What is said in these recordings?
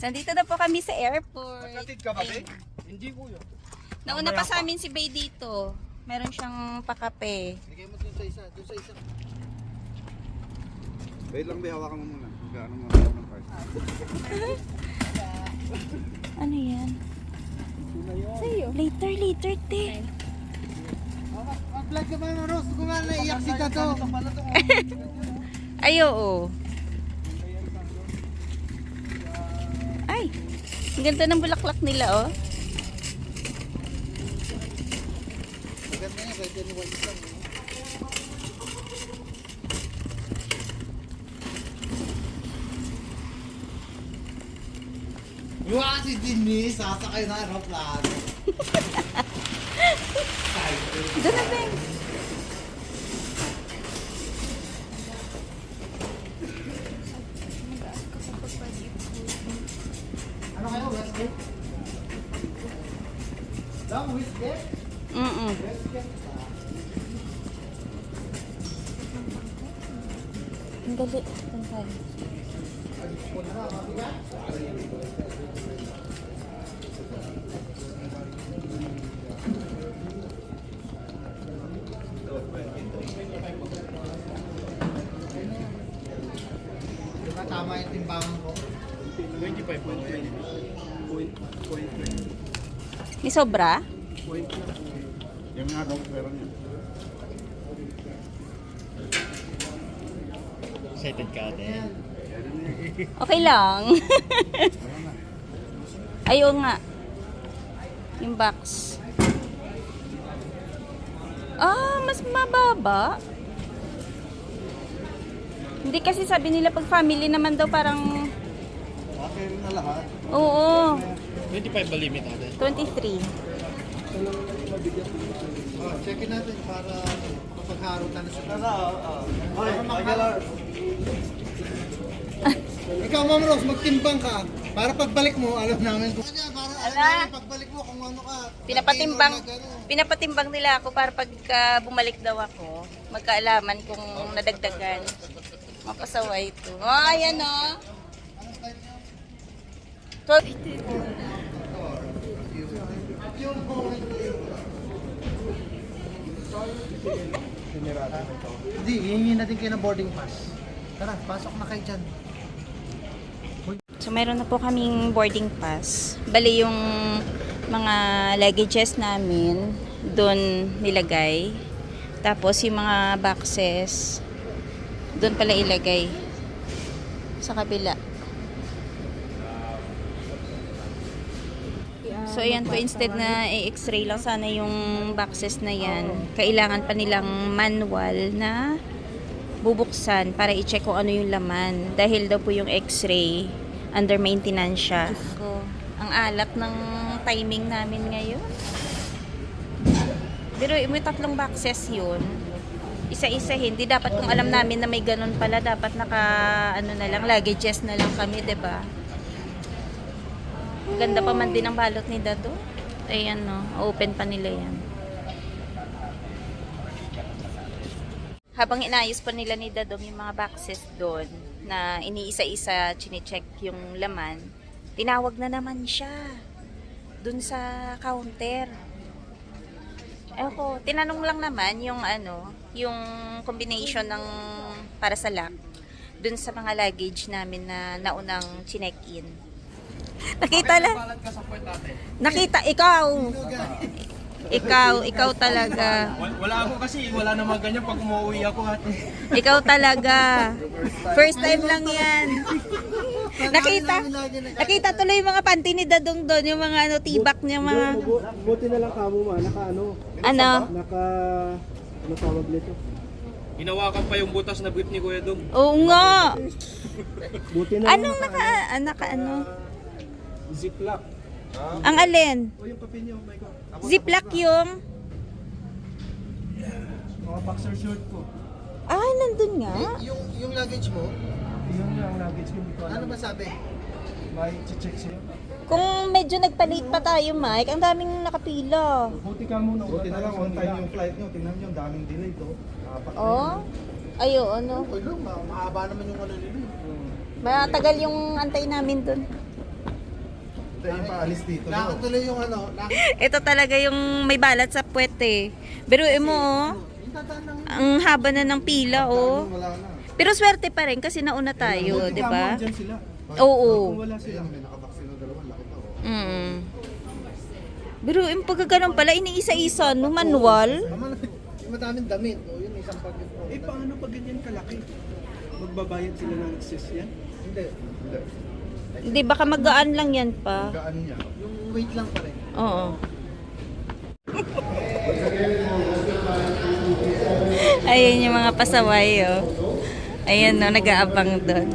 Nandito na po kami sa airport. Magkatid ka ba, be? Ayun. Hindi, kuya. Nauna pa sa amin si Bay dito. Meron siyang pakape. Bigay mo dun sa isa, dun sa isa. Wait lang, be. Hawakan mo muna. Gaano mo ng card. Ano yan? Sa'yo. Later, later, te. Mag-vlog ka ba, Ros? Kung nga naiyak si Kato. Ay, oo. Ang ganda ng bulaklak nila, oh. Maganda lang. Yung si Denise, sasakay na aeroplano. Doon na, Ben. Lang, Westgate? Mm-mm. Ang gali. Doon tayo. May sobra? point lang. Yung nga daw, meron yun. Excited ka ate. Okay lang. Ayaw nga. Yung box. Ah, mas mababa. Hindi kasi sabi nila pag family naman daw parang Okay na lahat. oo, 25 ba limit ate? 23. Oh, checkin natin para kapagharutan na sila. Ay, Aguilar. Ikaw, Ma'am Rose, magtimbang ka. Para pagbalik mo, alam namin kung... Kanya, para alam Ala. namin pagbalik mo kung ano ka. Pinapatimbang ano. pinapatimbang nila ako para pagka bumalik daw ako, magkaalaman kung nadagdagan. Mapasaway ito. Oh, ayan oh. Twelve- Hindi, hihingin natin kayo ng boarding pass. Tara, pasok na kayo dyan. So meron na po kaming boarding pass. Bali yung mga luggages namin doon nilagay. Tapos yung mga boxes doon pala ilagay sa kabila. So ayan po instead na i-x-ray lang sana yung boxes na yan, kailangan pa nilang manual na bubuksan para i-check kung ano yung laman. Dahil daw po yung x-ray, under maintenance siya. So, ang alat ng timing namin ngayon. Pero may tatlong boxes yun. Isa-isa hindi dapat kung alam namin na may ganun pala dapat naka ano na lang luggages na lang kami, ba? Ang Ganda pa man din ang balot ni Dado. Ayan no, open pa nila 'yan. habang inayos pa nila ni Dadong yung mga boxes doon na iniisa-isa chine-check yung laman, tinawag na naman siya doon sa counter. Ewan ko, tinanong lang naman yung ano, yung combination ng para sa lock doon sa mga luggage namin na naunang chinek-in. Nakita lang. Nakita, ikaw. Ikaw, ikaw talaga. Wala, ako kasi, wala naman ganyan pag umuwi ako ate. Ikaw talaga. First time lang yan. Nakita. Nakita tuloy yung mga panty ni Dadong doon, yung mga ano, tibak niya mga... Buti na lang kamo ma, naka ano, Ano? naka ano tawag nito? Hinawakan pa yung butas na brief ni Kuya Dong. Oo nga. Buti na Anong naka, ah, naka ano? Ziplock. Ang alin? O yung kape niyo, may ko. Ziplock yung... Mga boxer short ko. Ah, nandun nga. Yung, yung luggage mo, Yun yung luggage ko. Hindi ko ano alam. masabi? May check siya. Kung medyo nagpalit pa tayo, Mike, ang daming nakapila. Buti ka muna. Buti na lang, on time yung flight nyo. Tingnan nyo, ang daming delay to. Apat na Oh? Ayo, ano? Uy, lang, ma- mahaba naman yung ano nila. eh. Matagal yung antay namin dun. Tayo pa alis dito. Nakatuloy yung ano, Ito talaga yung may balat sa puwet eh. Pero mo, oh, ang haba na ng pila, oh. Pero swerte pa rin kasi nauna tayo, di ba? Oo. Kung wala sila. May nakabaksin ng dalawa, laki pa oh. Mm. Pero yung pagkaganon pala, iniisa-isa, no, manual. Madaming damit. O yun, isang po. Eh, paano pag ganyan kalaki? Magbabayad sila ng excess yan? Hindi. Hindi. Hindi, baka magaan lang yan pa. Gaan niya. Yung weight lang pa rin. Oo. Ayan yung mga pasaway, oh. Ayan, no, nag-aabang doon.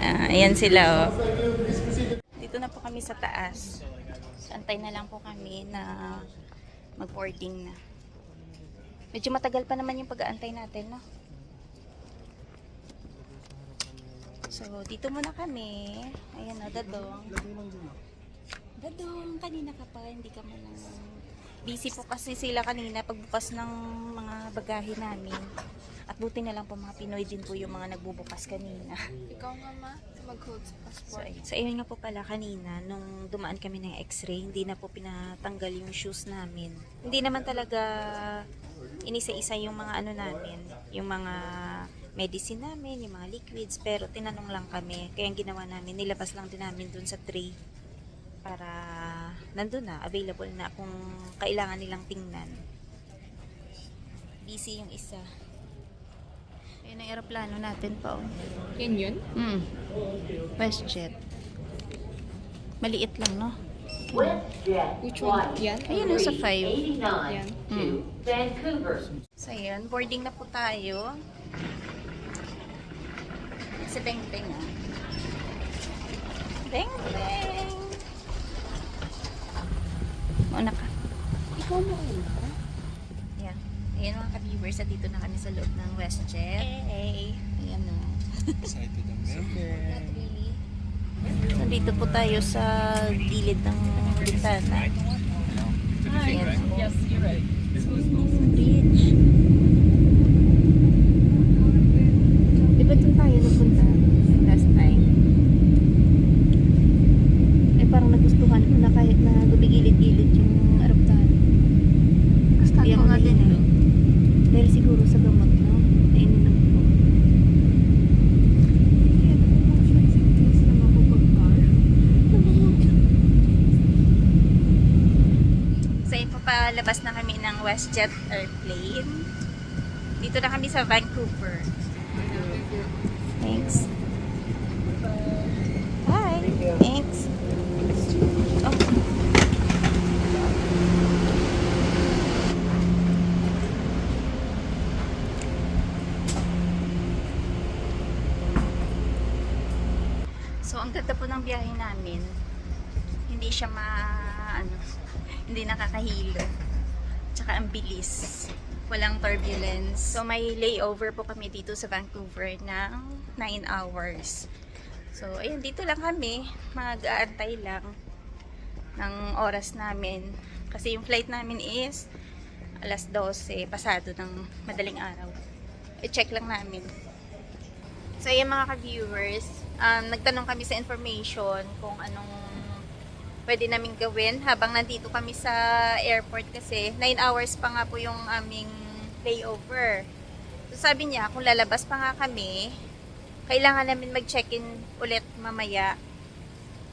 Ah, ayan sila, oh. Dito na po kami sa taas. Antay na lang po kami na mag-boarding na. Medyo matagal pa naman yung pag-aantay natin, no? So, dito muna kami. Ayan, oh, dadong. Dadong, kanina ka pa, hindi ka man lang... Busy po kasi sila kanina pagbukas ng mga bagahe namin. At buti na lang po mga Pinoy din po yung mga nagbubukas kanina. Ikaw nga ma, mag-hold sa So, passport. ayun. so, ayun nga po pala kanina, nung dumaan kami ng x-ray, hindi na po pinatanggal yung shoes namin. Hindi naman talaga inisa-isa yung mga ano namin, yung mga medicine namin, yung mga liquids, pero tinanong lang kami. Kaya ang ginawa namin, nilabas lang din namin dun sa tray para nandun na, available na kung kailangan nilang tingnan. Busy yung isa. Ayun ang aeroplano natin pa, oh. Yan yun? Mm. WestJet. Maliit lang, no? Which one? Yan? Ayun, nasa 5. Yan. Mm. So, ayun. Boarding na po tayo. Si Beng Beng, ah. Beng Beng! Mauna ka. Ikaw mo una ka? Yan. Ayan mga ka-viewers, at dito na kami sa loob ng WestJet. Hey! Ayan na. Excited ang member. Not really. Nandito po tayo sa gilid ng bintana. Ayan. Yes, you're right. Bridge. Di ba doon tayo napunta last time? Eh parang nagustuhan ko na kahit na gumigilid-gilid yung aeroplano. Gusto Kaya ko nga din eh. Dahil siguro sa gamot, no? Nainunan ko. So, yun po palabas na kami WestJet airplane. Dito na kami sa Vancouver. Thanks. Bye. Thanks. Oh. So, ang ganda po ng biyahe namin. Hindi siya ma... ano, hindi nakakahilo. Tsaka ang bilis. Walang turbulence. So, may layover po kami dito sa Vancouver ng 9 hours. So, ayun, dito lang kami. Mag-aantay lang ng oras namin. Kasi yung flight namin is alas 12, pasado ng madaling araw. I-check lang namin. So, ayan mga ka-viewers, um, nagtanong kami sa information kung anong pwede namin gawin habang nandito kami sa airport kasi 9 hours pa nga po yung aming layover. So, sabi niya, kung lalabas pa nga kami, kailangan namin mag-check-in ulit mamaya.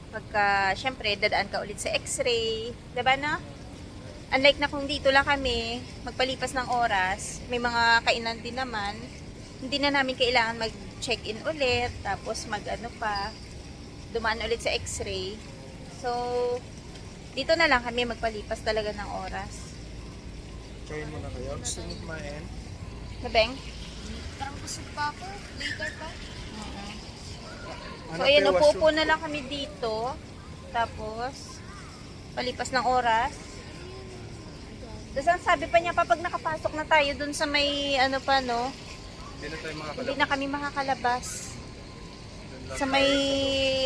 Pagka, syempre, dadaan ka ulit sa x-ray. 'Di ba na? Unlike na kung dito lang kami, magpalipas ng oras, may mga kainan din naman, hindi na namin kailangan mag-check-in ulit, tapos mag-ano pa, dumaan ulit sa x-ray. So, dito na lang kami magpalipas talaga ng oras. Kain mo na kayo. Gusto niyo kumain? Nabeng? Parang busog pa ako. Later pa. So, ayan, upo-upo na lang kami dito. Tapos, palipas ng oras. Tapos, ang sabi pa niya, kapag nakapasok na tayo dun sa may, ano pa, no? Hindi na tayo mga Hindi na kami makakalabas. Sa may,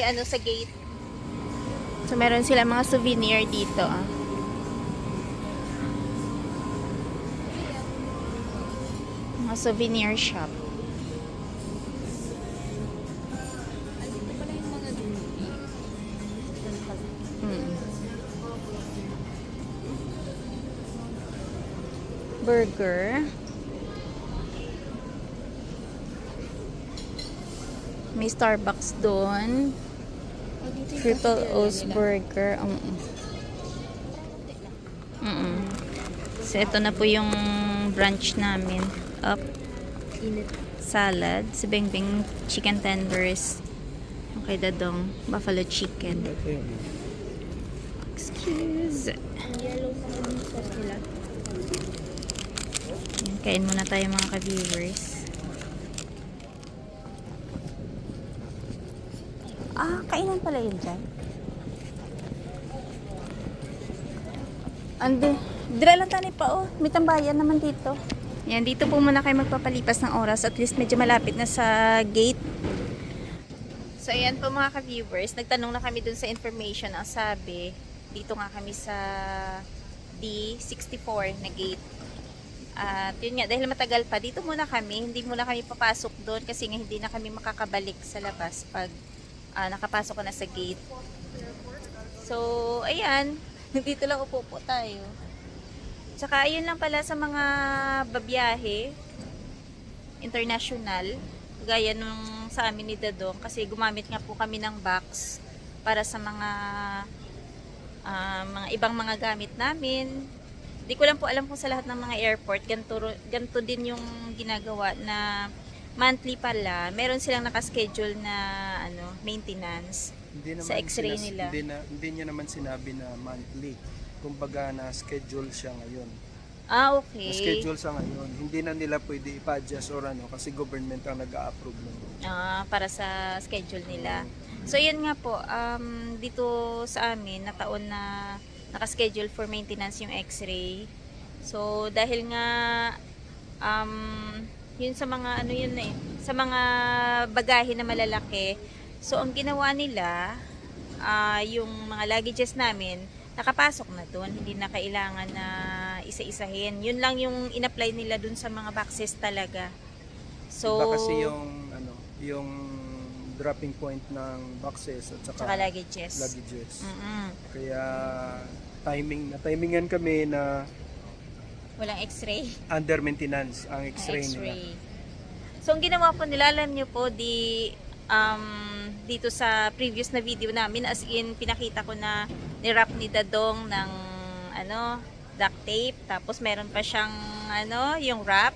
ano, sa gate. So, meron sila mga souvenir dito. Ah. Mga souvenir shop. Hmm. Burger. May Starbucks doon. Triple O's Burger. Um, mm So, ito na po yung brunch namin. Up. Salad. Si Bengbeng chicken tenders. Okay, dadong. Buffalo chicken. Excuse. Yung Kain muna tayo mga ka-viewers. Ah, kainan pala yun dyan. Ande, dire lang tani pa oh. May tambayan naman dito. Yan, dito po muna kayo magpapalipas ng oras. At least medyo malapit na sa gate. So, ayan po mga ka-viewers. Nagtanong na kami dun sa information. Ang sabi, dito nga kami sa D64 na gate. At yun nga, dahil matagal pa, dito muna kami. Hindi muna kami papasok doon kasi nga hindi na kami makakabalik sa labas pag ah, nakapasok ka na sa gate. So, ayan. Dito lang upo po tayo. Tsaka, ayun lang pala sa mga babiyahe international. Gaya nung sa amin ni Dadong. Kasi gumamit nga po kami ng box para sa mga ah, mga ibang mga gamit namin. Di ko lang po alam kung sa lahat ng mga airport, ganito, ganito din yung ginagawa na monthly pala, meron silang nakaschedule na ano, maintenance. Hindi naman Sa x-ray sinas- nila. Hindi, na, hindi niya naman sinabi na monthly. Kumbaga na schedule siya ngayon. Ah, okay. Na-schedule siya ngayon. Hindi na nila pwede ipa-adjust or ano kasi government ang nag-a-approve nun. Ah, para sa schedule nila. So, yun nga po, um, dito sa amin, na taon na nakaschedule for maintenance yung x-ray. So, dahil nga, um, yun sa mga, ano yun eh, sa mga bagahe na malalaki, so, ang ginawa nila, ah, yung mga luggages namin, nakapasok na doon. Hindi na kailangan na isa-isahin. Yun lang yung in-apply nila dun sa mga boxes talaga. So, Iba kasi yung ano, yung dropping point ng boxes at saka Tsaka luggages. luggages. Mm-mm. Kaya timing na timingan kami na Walang x-ray. under maintenance ang x-ray, nila. So, ang ginawa po nila, alam nyo po, di, um, dito sa previous na video namin, as in, pinakita ko na nirap ni Dadong ng, ano, duct tape. Tapos, meron pa siyang, ano, yung wrap.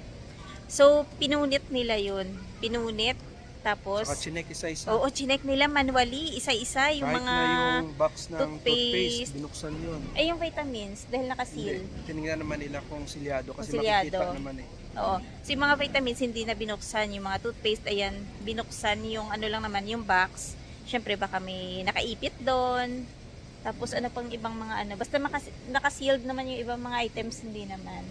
So, pinunit nila yun. Pinunit. Tapos, Saka chinek isa-isa. oo, chinek nila manually, isa-isa, yung Kahit mga, na yung box ng toothpaste. toothpaste, binuksan yun. ay, yung vitamins, dahil nakaseal. Hindi. Tinignan naman nila kung silyado kasi Kung silyado. makikita naman eh. Oo. So, yung mga vitamins, hindi na binuksan. Yung mga toothpaste, ayan, binuksan yung ano lang naman, yung box. Siyempre, baka may nakaipit doon. Tapos, ano pang ibang mga ano. Basta makas- nakasealed naman yung ibang mga items, hindi naman.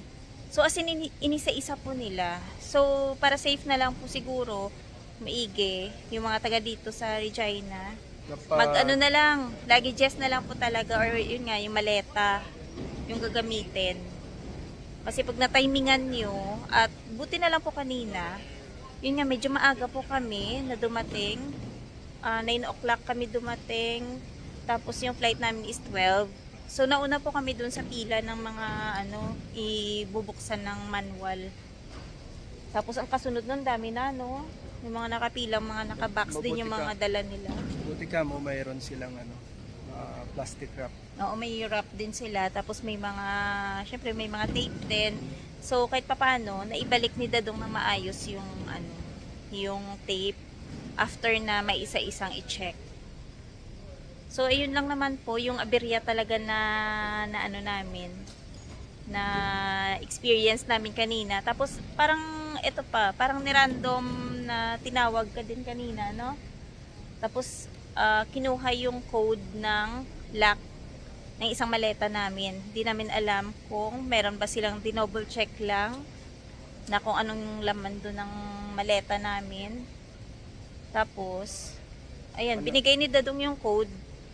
So, as in, ini- inisa-isa po nila. So, para safe na lang po siguro, maigi, yung mga taga dito sa Regina, Kapag, mag ano na lang, luggages na lang po talaga, or yun nga, yung maleta, yung gagamitin. Kasi pag na-timingan nyo, at buti na lang po kanina, yun nga, medyo maaga po kami na dumating. Ah, 9 o'clock kami dumating. Tapos yung flight namin is 12. So nauna po kami dun sa pila ng mga ano, ibubuksan ng manual. Tapos ang kasunod nun, dami na, no? Yung mga nakapilang, mga nakabox din yung Mabuti mga ka. dala nila. buti ka mo, mayroon silang ano, ah, plastic wrap. Oo, may wrap din sila. Tapos may mga, syempre may mga tape din. So, kahit papano, naibalik ni Dadong na maayos yung, ano, yung tape after na may isa-isang i-check. So, ayun lang naman po, yung aberya talaga na, na ano namin, na experience namin kanina. Tapos, parang, ito pa, parang ni-random na tinawag ka din kanina, no? Tapos, ah, kinuha yung code ng lock ng isang maleta namin. Hindi namin alam kung meron ba silang dinoble check lang na kung anong laman doon ng maleta namin. Tapos, ayan, Ano? binigay ni Dadong yung code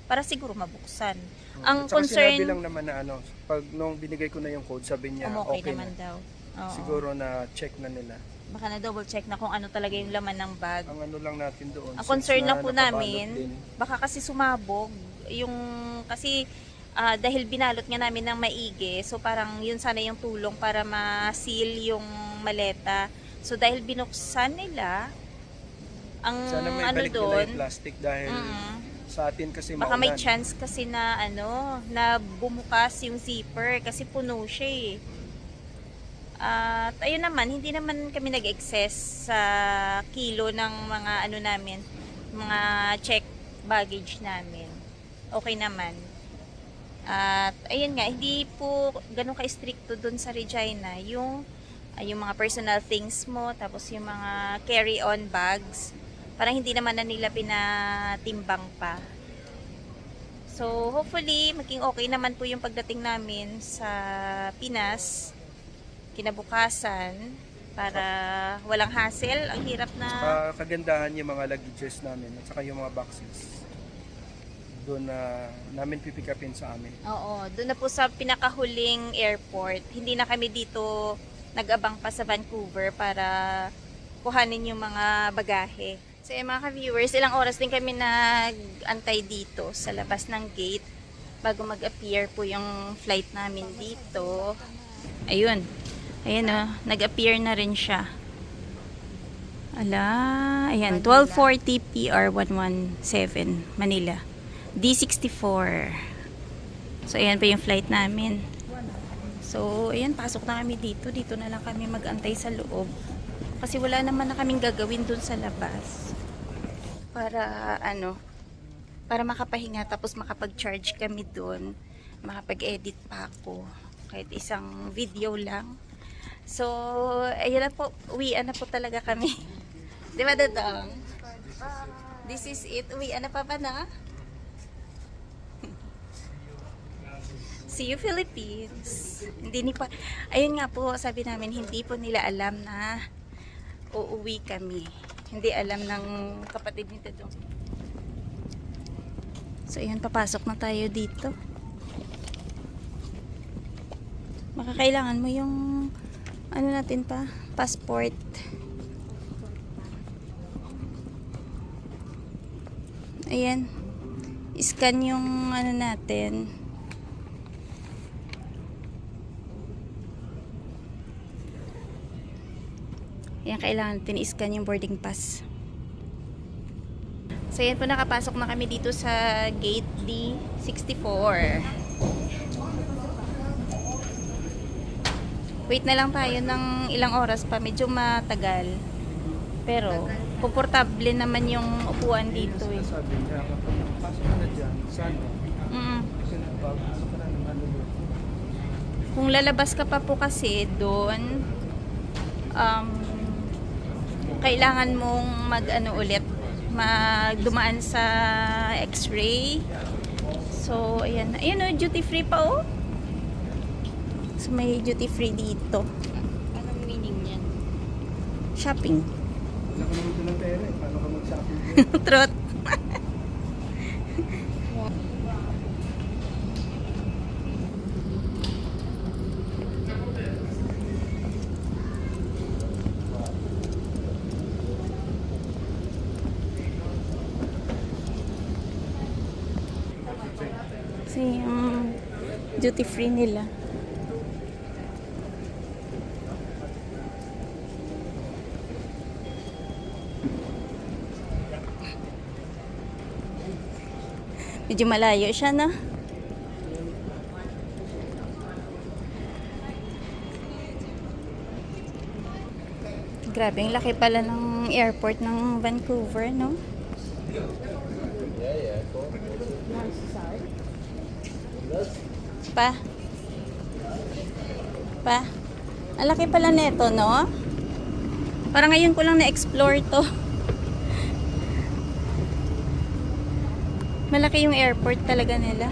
para siguro mabuksan. Ang At concern, sinabi lang naman na ano, pag nung binigay ko na yung code, sabi niya, um, okay, okay, naman na. daw. Oo. Siguro na check na nila. Baka na double check na kung ano talaga yung laman ng bag. Ang ano lang natin doon. Ang concern na lang po namin, din, baka kasi sumabog. Yung, kasi, ah, dahil binalot nga namin ng maigi, so parang yun sana yung tulong para ma-seal yung maleta. So dahil binuksan nila, ang Sana may ano doon, plastic dahil mm, sa atin kasi baka may maulan. chance kasi na ano, na bumukas yung zipper kasi puno siya eh. At ayun naman, hindi naman kami nag-excess sa kilo ng mga ano namin, mga check baggage namin. Okay naman. At ayun nga, hindi po ganun ka-stricto dun sa Regina. Yung, ay, yung mga personal things mo, tapos yung mga carry-on bags, parang hindi naman na nila pinatimbang pa. So, hopefully, maging okay naman po yung pagdating namin sa Pinas kinabukasan para walang hassle. Ang hirap na... Saka kagandahan yung mga luggages namin at saka yung mga boxes. Doon na namin pipick upin sa amin. Oo, doon na po sa pinakahuling airport. Hindi na kami dito nag-abang pa sa Vancouver para kuhanin yung mga bagahe. So yung mga ka-viewers, ilang oras din kami nag-antay dito sa labas ng gate bago mag-appear po yung flight namin dito. Ayun. Ayun o, nag-appear na rin siya. Ala, ayan, 1240 PR 117 Manila. D64. So, ayan pa yung flight namin. So, ayan, pasok na kami dito. Dito na lang kami mag-antay sa loob. Kasi wala naman na kaming gagawin dun sa labas. Para, ano, para makapahinga tapos makapag-charge kami dun. Makapag-edit pa ako. Kahit isang video lang. So, ayun na po. Uwian na po talaga kami. Di ba, Dadong? This is it. Uwian na pa ba na? See you Philippines. Hindi ni pa Ayun nga po, sabi namin hindi po nila alam na uuwi kami. Hindi alam ng kapatid ni Dadong. So ayun, papasok na tayo dito. Makakailangan mo yung ano natin pa, passport. Ayan. Scan yung ano natin. Ayan, kailangan natin i-scan yung boarding pass. So, yan po nakapasok na kami dito sa gate D64. Wait na lang tayo ng ilang oras pa. Medyo matagal. Pero, komportable naman yung upuan dito eh. Sabi pasok na dyan, sana, Mm. Kung lalabas ka pa po kasi doon, um, kailangan mong mag ano ulit, magdumaan sa x-ray. So, ayan. Ayan o, duty free pa oh. So, may duty free dito. Anong meaning niyan? Shopping. Wala ka naman ng pera eh. Paano ka mag-shopping? Trot. Kasi yung duty free nila. Medyo malayo siya na. Grabe, ang laki pala ng airport ng Vancouver, no? Pa? Pa? Ang laki pala neto, no? Parang ngayon ko lang na-explore to. Malaki yung airport talaga nila.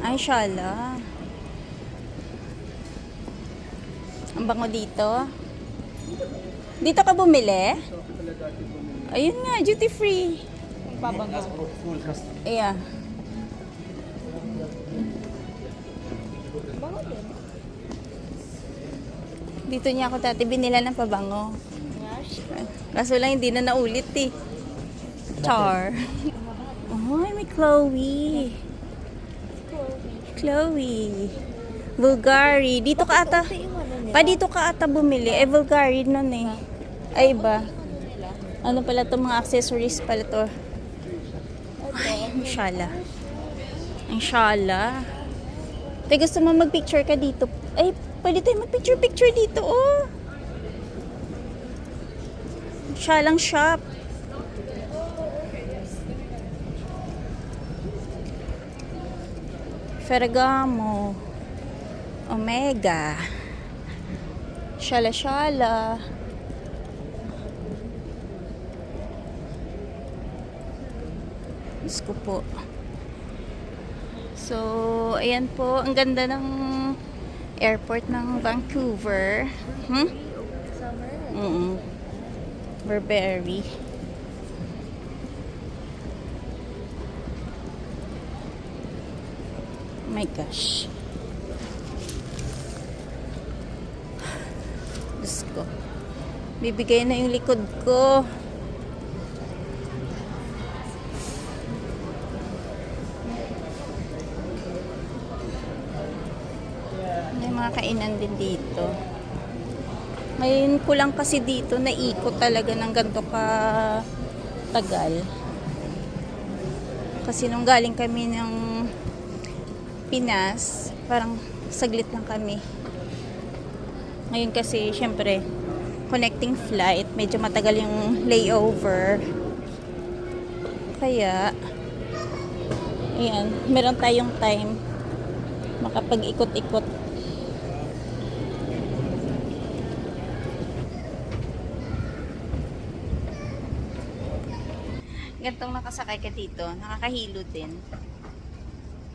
Ay, shala. Ang bango dito. Dito ka bumili? Ayun nga, duty free. Ipabago. Yeah. Dito niya ako dati binila ng pabango. Kaso lang hindi na naulit eh. Char. Oh, may Chloe. Chloe. Bulgari. Dito ka ata. Yung ano. Pa dito ka ata bumili. Eh, Bulgari nun eh. Ay ba? Ano pala to mga accessories pala to. Ay, inshallah. Inshallah. Te, gusto mo mag-picture ka dito? Ay, pwede tayo mag-picture-picture dito, oh. Siya lang shop. Ferragamo. Omega. Shala Diyos ko po. So, ayan po. Ang ganda ng airport ng Vancouver. Hmm? Summer. Mm Burberry. Oh my gosh. Diyos ko. Bibigay na yung likod ko. May mga kainan din dito. Ngayon ko lang kasi dito naikot talaga ng ganito ka tagal. Kasi nung galing kami ng Pinas, parang saglit lang kami. Ngayon kasi, syempre, connecting flight, medyo matagal yung layover. Kaya, ayan, meron tayong time makapag-ikot-ikot gantong nakasakay ka dito, nakakahilo din.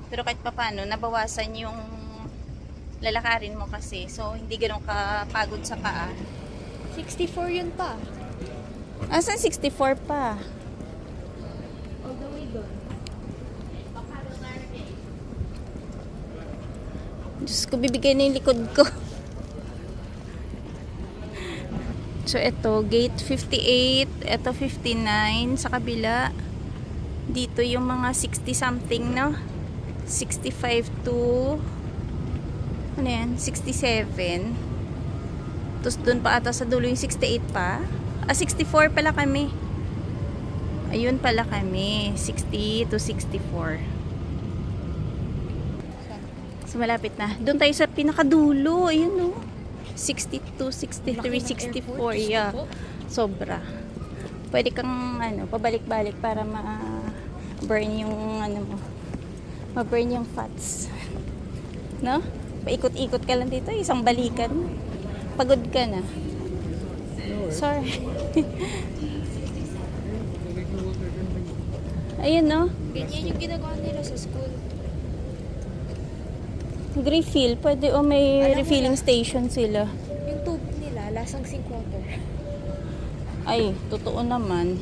Pero kahit papano, nabawasan yung lalakarin mo kasi. So, hindi ganun kapagod sa paa. 64 yun pa. Asan 64 pa? All the way doon. Diyos ko, bibigay na yung likod ko. So, ito, gate 58, ito 59, sa kabila. Dito yung mga 60 something, no? 65 to, ano yan, 67. Tapos dun pa ata sa dulo yung 68 pa. Ah, 64 pala kami. Ayun pala kami, 60 to 64. So, malapit na. Doon tayo sa pinakadulo. Ayun, no? 62, 63, 64. Yeah. Sobra. Pwede kang, ano, pabalik-balik para ma-burn yung, ano mo, ma-burn yung fats. No? Paikot-ikot ka lang dito. Isang balikan. Pagod ka na. Sorry. Ayun, no? Ganyan yung ginagawa nila sa school. Refill. Pwede o may Alam mo refilling na. station sila. Yung tube nila, lasang sink water. Ay, totoo naman.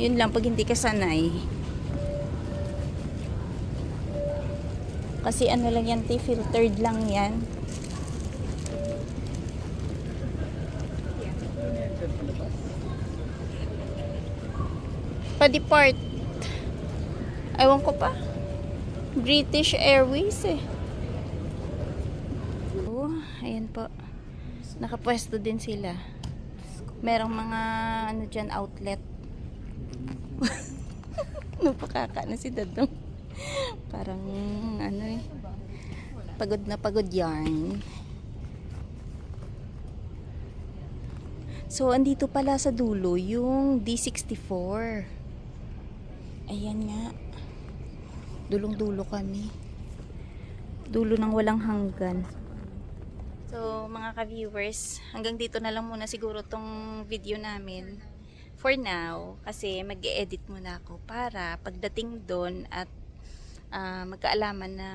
Yun lang, pag hindi ka sanay. Kasi ano lang yan, te, filtered lang yan. Pa-depart. Ewan ko pa. British Airways eh. Oh, ayan po. Nakapwesto din sila. Merong mga ano dyan, outlet. Napakaka na si Dadong. Parang ano eh. Pagod na pagod yarn. So, andito pala sa dulo yung D64. Ayan nga. Dulong-dulo kami. Dulo ng walang hanggan. So, mga ka-viewers, hanggang dito na lang muna siguro tong video namin. For now, kasi mag edit muna ako para pagdating doon at ah, magkaalaman na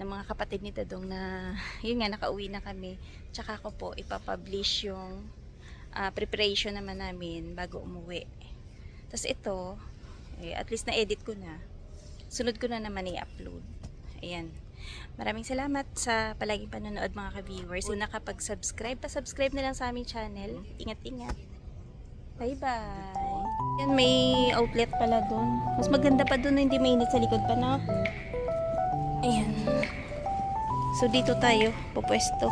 ng mga kapatid ni Dadong na yun nga, nakauwi na kami. Tsaka ko po ipapublish yung ah, preparation naman namin bago umuwi. Tapos ito, eh, at least na-edit ko na. Sunod ko na naman i-upload. Ayan. Maraming salamat sa palaging panonood mga ka-viewers. Kung nakapag-subscribe, pa-subscribe na lang sa aming channel. Ingat-ingat. Bye-bye. Yan, may outlet pala doon. Mas maganda pa doon na hindi mainit sa likod pa, no? Ayan. So, dito tayo, pupwesto.